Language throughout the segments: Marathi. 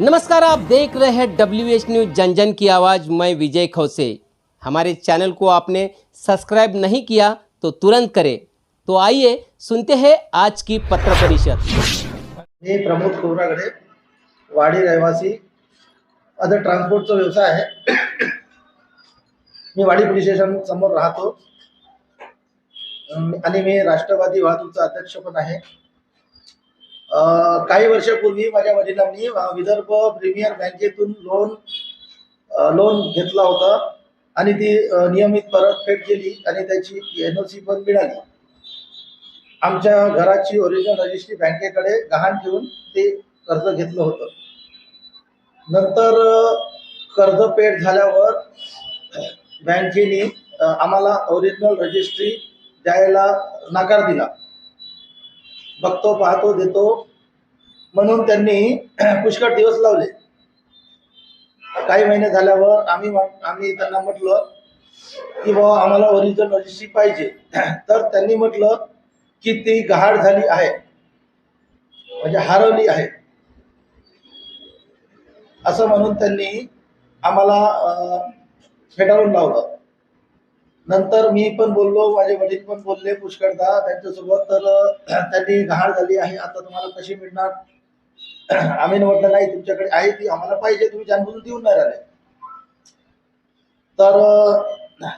नमस्कार आप देख रहे हैं डब्ल्यू एच न्यूज जन जन की आवाज़। मैं विजय खौसे। हमारे चैनल को आपने सब्सक्राइब नहीं किया तो तुरंत करें। तो आइए सुनते हैं आज की पत्र परिषद। मी प्रमोद कोरागडे वाडी रहिवासी अदर ट्रान्सपोर्टचा व्यवसाय आहे. मी वाडी पोलीस स्टेशन समोर राहतो. आणि मी राष्ट्रवादी वाहतूकचा अध्यक्ष पण आहे. काही वर्षापूर्वी माझ्या वडिलांनी विदर्भ प्रीमियर बँकेतून लोन लोन घेतला होता आणि ती नियमित परतफेड केली आणि त्याची एन ओ सी पण मिळाली. आमच्या घराची ओरिजिनल रजिस्ट्री बँकेकडे गहाण ठेवून ते कर्ज घेतलं होतं. नंतर कर्ज पेड झाल्यावर बँकेने आम्हाला ओरिजिनल रजिस्ट्री द्यायला नकार दिला. बघतो पाहतो देतो. म्हणून त्यांनी पुष्कळ दिवस लावले. काही महिने झाल्यावर आम्ही आम्ही त्यांना म्हटलं की बाबा आम्हाला ओरिजिनल रजिस्ट्री पाहिजे. तर त्यांनी म्हटलं की ती गहाड झाली आहे. म्हणजे हरवली आहे. असं म्हणून त्यांनी आम्हाला फेटाळून लावलं. नंतर मी पण बोललो माझे वडील पण बोलले पुष्कळदा त्यांच्यासोबत तर त्यांनी घाण झाली आहे. आता तुम्हाला कशी मिळणार? आम्ही म्हटलं नाही तुमच्याकडे आहे ती आम्हाला पाहिजे तुम्ही जाणून देऊन नाही राहिले. तर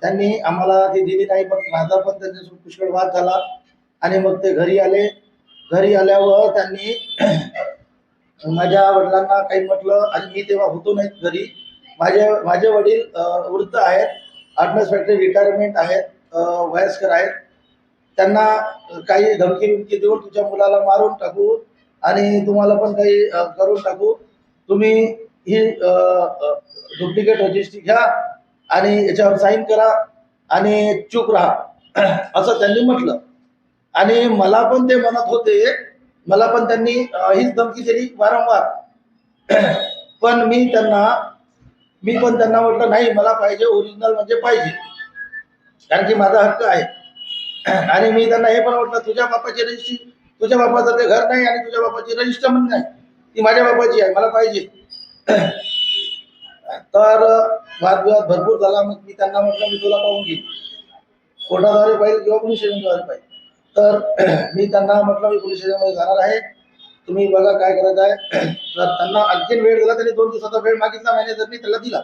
त्यांनी आम्हाला ती दिली नाही पण माझा पण त्यांच्यासोबत पुष्कळ वाद झाला. आणि मग ते घरी आले. घरी आल्यावर त्यांनी माझ्या वडिलांना काही म्हटलं आणि मी तेव्हा होतो नाही घरी. माझे माझे वडील वृद्ध आहेत. आर्टनस फॅक्टरी रिटायरमेंट आहेत वयस्कर आहेत. त्यांना काही धमकी बिमकी देऊन तुझ्या मुलाला मारून टाकू आणि तुम्हाला पण काही करून टाकू. तुम्ही ही डुप्लिकेट रजिस्ट्री घ्या आणि याच्यावर साईन करा आणि चूप राहा. असं त्यांनी म्हटलं. आणि मला पण ते म्हणत होते मला पण त्यांनी हीच धमकी दिली वारंवार. पण मी त्यांना मी पण त्यांना म्हटलं नाही मला पाहिजे ओरिजिनल म्हणजे पाहिजे. कारण की माझा हक्क आहे. आणि मी त्यांना हे पण म्हटलं तुझ्या बापाची रजिस्ट्री तुझ्या बापाचं ते घर नाही आणि तुझ्या बापाची रजिस्टर पण नाही. ती माझ्या बापाची आहे मला पाहिजे. तर वादविवाद भरपूर झाला. मग मी त्यांना म्हटलं मी तुला पाहून घेईन. कोर्टाद्वारे पाहिजे किंवा पोलीस स्टेशनद्वारे पाहिजे. तर मी त्यांना म्हटलं मी पोलीस स्टेशनमध्ये जाणार आहे. तुम्ही बघा काय करत आहे. तर त्यांना आणखीन वेळ दिला त्यांनी दोन दिवसाचा वेळ मागितला मॅनेजरनी त्याला दिला.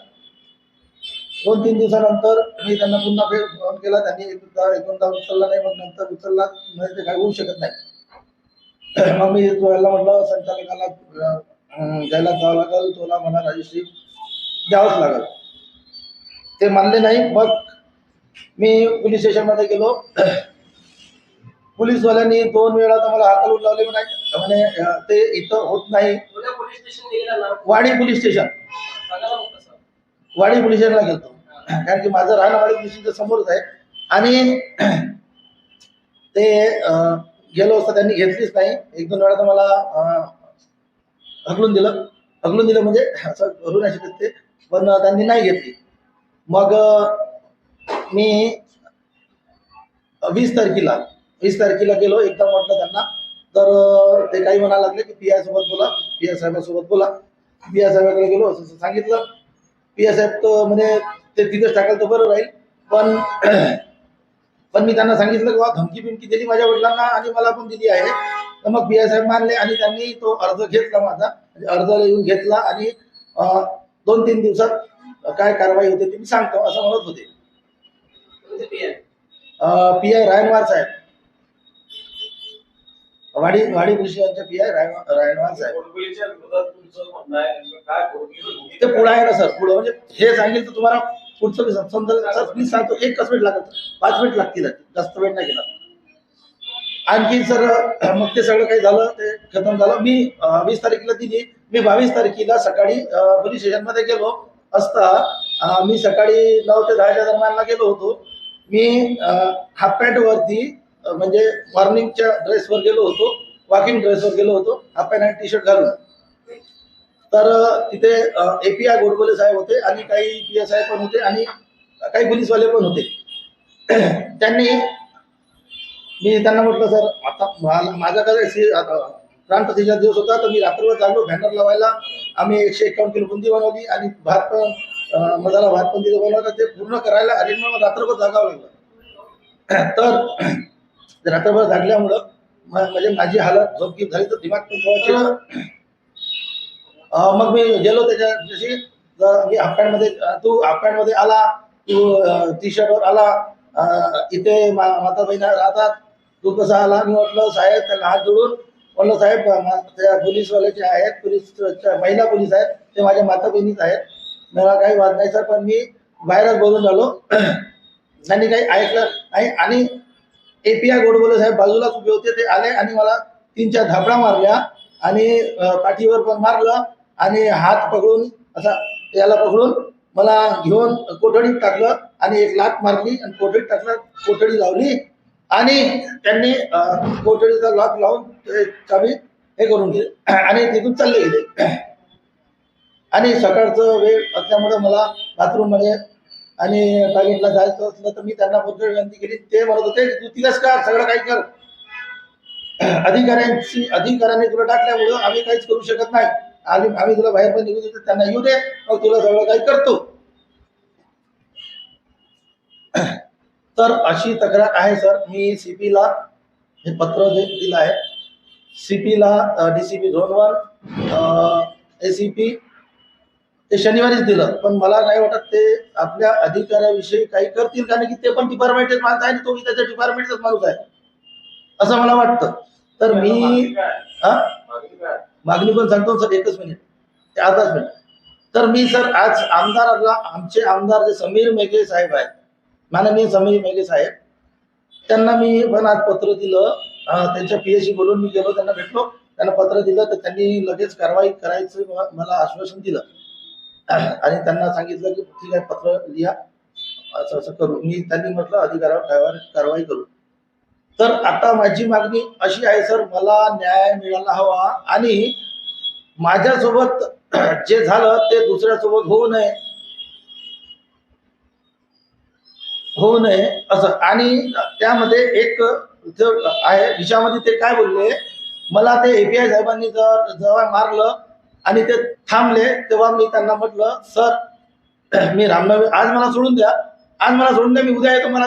दोन तीन दिवसानंतर मी त्यांना पुन्हा वेळ फोन केला त्यांनी एकदा एक दोनदा उचलला नाही मग नंतर उचलला म्हणजे ते काय होऊ शकत नाही. मग मी याला म्हटलं संचालकाला द्यायला जावं लागेल तुला मला रजिस्ट्री द्यावंच लागेल. ते मानले नाही मग मी पोलीस स्टेशनमध्ये गेलो. पोलीसवाल्यांनी दोन वेळा तर मला हाकलून लावले म्हणे अं, ते इथं होत नाही. वाडी पोलीस स्टेशन. वाडी पोलीस स्टेशनला गेलतो. कारण की माझं राहणं वाडी पोलीस स्टेशनच्या समोरच आहे. आणि ते गेलो असता त्यांनी घेतलीच नाही. एक दोन वेळा तर मला हकलून दिलं. हकलून दिलं म्हणजे असं करू नाही शकत ते पण त्यांनी नाही घेतली. मग मी वीस तारखेला वीस तारखेला गेलो एकदा म्हटलं त्यांना. तर ते काही म्हणायला लागले की पी सोबत बोला पी आय साहेबांसोबत बोला. पी साहेबाकडे गेलो असं सांगितलं. पी साहेब तर म्हणजे ते तिथेच टाकायला तर बरं राहील. पण पण मी त्यांना सांगितलं की बा धमकी बिमकी दिली माझ्या वडिलांना आणि मला पण दिली आहे. तर मग पी साहेब मानले आणि त्यांनी तो अर्ज घेतला माझा. म्हणजे अर्ज लिहून घेतला आणि दोन तीन दिवसात काय कारवाई होते ते मी सांगतो असं म्हणत होते. पी पी आय रायनवार साहेब. वाडी वाडी स्टेशनचे पी साहेब. आहे ते पुढं आहे ना सर पुढं. म्हणजे हे सांगेल तर तुम्हाला पुढचं मी सम- समजेल सर मी सांगतो एकच मिनिट लागत पाच मिनिट लागतील. जास्त वेळ नाही गेला आणखी सर मग ते सगळं काही झालं ते खतम झालं. मी वीस तारखेला दिली. मी बावीस तारखेला सकाळी पोलीस स्टेशनमध्ये गेलो. असता मी सकाळी नऊ ते दहाच्या दरम्यानला गेलो होतो. मी हाफ पॅन्ट वरती अं, म्हणजे मॉर्निंगच्या ड्रेसवर गेलो होतो वॉकिंग ड्रेसवर गेलो होतो हाफ पॅन्ट आणि टी शर्ट घालून. तर तिथे ए पी आय गोडबोले साहेब होते आणि काही पी एस आय पण होते आणि काही पोलीसवाले पण होते. त्यांनी मी त्यांना म्हटलं सर आता मला- माझं कसं आहे, दिवस होता तर मी रात्रभर जागलो बॅनर लावायला. आम्ही एकशे एकावन्न किलो बुंदी बनवली आणि भात पण मजाला भात पण तिथे बनवला. ते पूर्ण करायला अरेंजमेंट रात्रभर जागावं लागलं. तर रात्रभर जागल्यामुळं म्हणजे माझी हालत झोपकी झाली तर दिमाग पण थोडंसं मग मी गेलो त्याच्या जशी मी हाफपॅन्टमध्ये तू हाफपॅन्टमध्ये आला तू टी शर्टवर आला इथे मा- माता बहिणा राहतात तू कसा आला? मी म्हटलं साहेब त्यांना हात जोडून. म्हटलं साहेब त्या पोलीसवाल्याचे जे आहेत पोलीस महिला पोलीस आहेत ते माझ्या माता बहिणीच आहेत. मला काही वाद नाही सर पण मी बाहेरच बोलून राहिलो त्यांनी काही ऐकलं नाही आणि एपीआय गोडबोले साहेब बाजूलाच उभे होते ते आले आणि मला तीन चार धापडा मारल्या आणि पाठीवर पण मारलं आणि हात पकडून असा याला पकडून मला घेऊन कोठडीत टाकलं आणि एक लात मारली आणि कोठडीत टाकलं कोठडी लावली आणि त्यांनी कोठडीचा लॉक लावून चावी हे करून दिले आणि तिथून चालले गेले. आणि सकाळचं वेळ असल्यामुळे मला बाथरूममध्ये आणि टॉयलेटला जायचं असलं तर मी त्यांना बद्दल विनंती केली. ते म्हणत होते तू तिलाच का सगळं काही कर. अधिकाऱ्यांची अधिकाऱ्यांनी तुला टाकल्यामुळं आम्ही काहीच करू शकत नाही. आम्ही आम्ही तुला बाहेर पण निघू देतो त्यांना येऊ दे मग तुला सगळं काही करतो. तर अशी तक्रार आहे सर. मी सीपीला हे पत्र दिलं आहे सीपीला डीसीपी झोन वन एसीपी ते शनिवारीच दिलं. पण मला नाही वाटत ते आपल्या अधिकाऱ्याविषयी काही करतील कारण की ते पण डिपार्टमेंटच माणूस आहे आणि तो त्याच्या डिपार्टमेंटचाच माणूस आहे. असं मला वाटतं. तर मी हा? मागणी पण सांगतो सर एकच मिनिट. ते अर्धाच मिनिट. तर मी सर आज आमदाराला आमचे आमदार जे समीर मेघे साहेब आहेत माननीय समीर मेघे साहेब त्यांना मी पण आज पत्र दिलं. त्यांच्या पीएससी बोलून मी गेलो त्यांना भेटलो. त्यांना पत्र दिलं तर त्यांनी लगेच कारवाई करायचं मला आश्वासन दिलं. आणि त्यांना सांगितलं की ठीक आहे पत्र लिहा. असं असं करू. मी त्यांनी म्हटलं अधिकारावर कारवाई करू. तर आता माझी मागणी अशी आहे सर मला न्याय मिळायला हवा आणि माझ्यासोबत जे झालं ते दुसऱ्यासोबत होऊ नये. होऊ नये असं. आणि त्यामध्ये एक आहे विषयामध्ये ते काय बोलले मला ते एपीआय साहेबांनी जर जेव्हा मारलं आणि ते थांबले तेव्हा मी त्यांना म्हटलं सर मी रामनवमी आज मला सोडून द्या. आज मला सोडून द्या मी उद्या येतो मला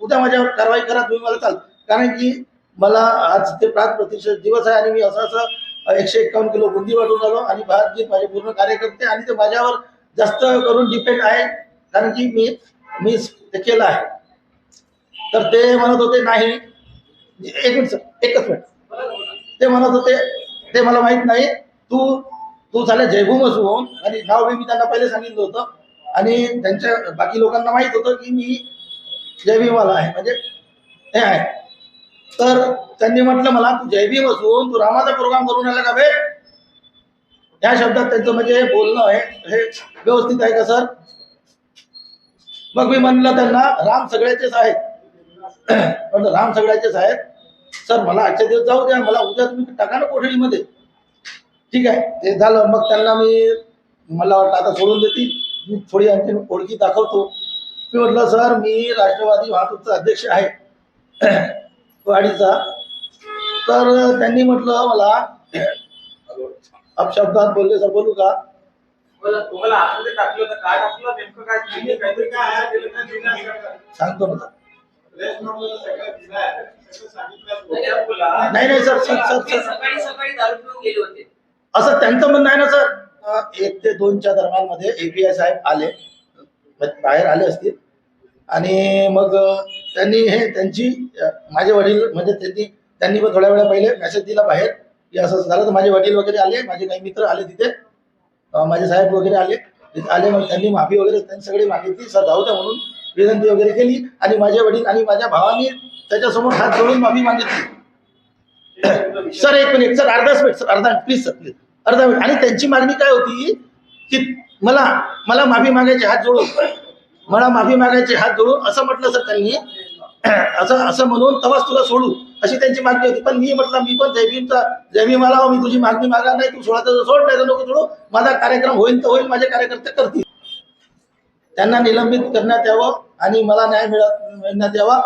उद्या माझ्यावर कारवाई करा तुम्ही मला चाल. कारण की मला आज ते प्रात प्रतिशत दिवस आहे आणि मी असं असं एकशे एकावन्न किलो बुंदी वाटून आलो आणि भारतजीत माझे पूर्ण कार्यकर्ते आणि ते माझ्यावर जास्त करून डिपेंड आहे. कारण की मी मी ते केलं आहे. तर ते म्हणत होते नाही. एक मिनिट सर एकच मिनिट. ते म्हणत होते ते मला माहीत नाही. तू तू झाला जयभूम असून हो. आणि नाव मी त्यांना पहिले सांगितलं होतं. आणि त्यांच्या बाकी लोकांना माहीत होतं की मी जयभीमाला आहे. म्हणजे हे आहे. तर त्यांनी म्हटलं मला तू जयभीम असून तू रामाचा प्रोग्राम करून आला का बे? या शब्दात त्यांचं म्हणजे बोलणं आहे. हे व्यवस्थित आहे का सर? मग मी म्हणलं त्यांना राम सगळ्याचेच आहेत. म्हटलं राम सगळ्याचेच आहेत. सर मला आजच्या दिवस जाऊ द्या. मला उद्या तुम्ही टाका ना कोठडीमध्ये. ठीक आहे. ते झालं. मग त्यांना मी मला वाटतं आता सोडून देतील. मी थोडी आणखी ओळखी दाखवतो. मी म्हटलं सर मी राष्ट्रवादी वाहतूकचा अध्यक्ष आहे. वाडीचा तर त्यांनी म्हटलं मला अपशब्दात बोलले सर बोलू का? सांगतो ना. नाही नाही सर सर सर. सकाळी सकाळी दारू पिऊन गेले होते. असं त्यांचं म्हणणं आहे ना सर? एक ते दोनच्या दरम्यानमध्ये एपीआय साहेब आले. बाहेर आले असतील. आणि मग त्यांनी हे त्यांची माझे वडील म्हणजे त्यांनी त्यांनी पण थोड्या वेळा पहिले मेसेज दिला बाहेर की असं झालं तर माझे वडील वगैरे आले माझे काही मित्र आले तिथे. माझे साहेब वगैरे आले. तिथे आले मग त्यांनी माफी वगैरे त्यांनी सगळी मागितली सर जाऊ द्या म्हणून. विनंती वगैरे केली. आणि माझे वडील आणि माझ्या भावाने त्याच्यासमोर हात जोडून माफी मागितली. सर एक मिनिट सर अर्धाच मिनिट सर अर्धा प्लीज सर प्लीज अर्धा मिनिट. आणि त्यांची मागणी काय होती? की मला मला माफी मागायचे हात जोडून. मला माफी मागायचे हात जोडून असं म्हटलं सर त्यांनी. असं असं म्हणून तवाच तुला सोडू अशी त्यांची मागणी होती. पण मी म्हटलं मी पण जयभीमचा जयभीमाला मी तुझी मागणी मागा नाही तू सोडा तर सोड नाही तर नको सोडू. माझा कार्यक्रम होईल तर होईल माझे कार्यकर्ते करतील. त्यांना निलंबित करण्यात यावं आणि मला न्याय मिळत मिळण्यात यावा.